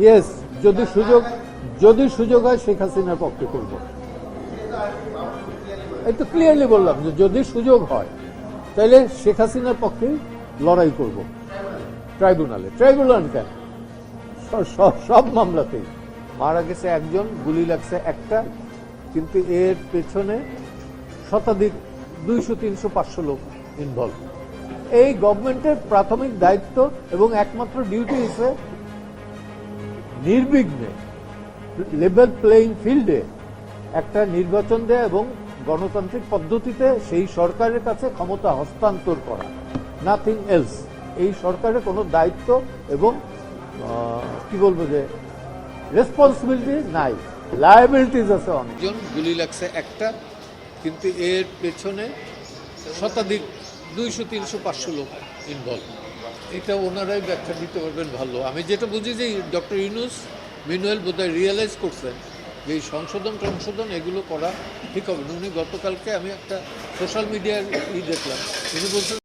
Yes যদি সুযোগ যদি সুযোগ হয় শেখ হাসিনার পক্ষে করব। এই তো ক্লিয়ারলি বললাম যে যদি সুযোগ হয় তাহলে শেখ হাসিনার পক্ষে লড়াই করব। ট্রাইব্যুনালে ট্রাইব্যুনাল কেন? সব- মামলাতেই। মারা গেছে একজন, গুলি লাগছে একটা, কিন্তু এর পেছনে শতাধিক, দুইশো, তিনশো, পাঁচশো লোক ইনভলভ এই গভর্নমেন্টের প্রাথমিক দায়িত্ব এবং একমাত্র ডিউটি হিসেবে নির্বিঘ্নে লেভেল প্লেইং ফিল্ডে একটা নির্বাচন দেয়া এবং গণতান্ত্রিক পদ্ধতিতে সেই সরকারের কাছে ক্ষমতা হস্তান্তর করা। নাথিং এলস এই সরকারের কোনো দায়িত্ব এবং কি বলব যে রেসপন্সিবিলিটি নাই। লায়াবিলিটিস আছে অনেক। জন গুলি লাগছে একটা, কিন্তু এর পেছনে শতাধিক দুইশো, তিনশো, পাঁচশো লোক ইনভলভ এটা ওনারাই ব্যাখ্যা দিতে পারবেন ভালো। আমি যেটা বুঝি যে ডক্টর ইউনুস মিনুয়েল বোধহয় রিয়েলাইজ করছেন যে এই সংশোধন সংশোধন এগুলো করা ঠিক হবে না। উনি গতকালকে আমি একটা সোশ্যাল মিডিয়ার ই দেখলাম। উনি বলছেন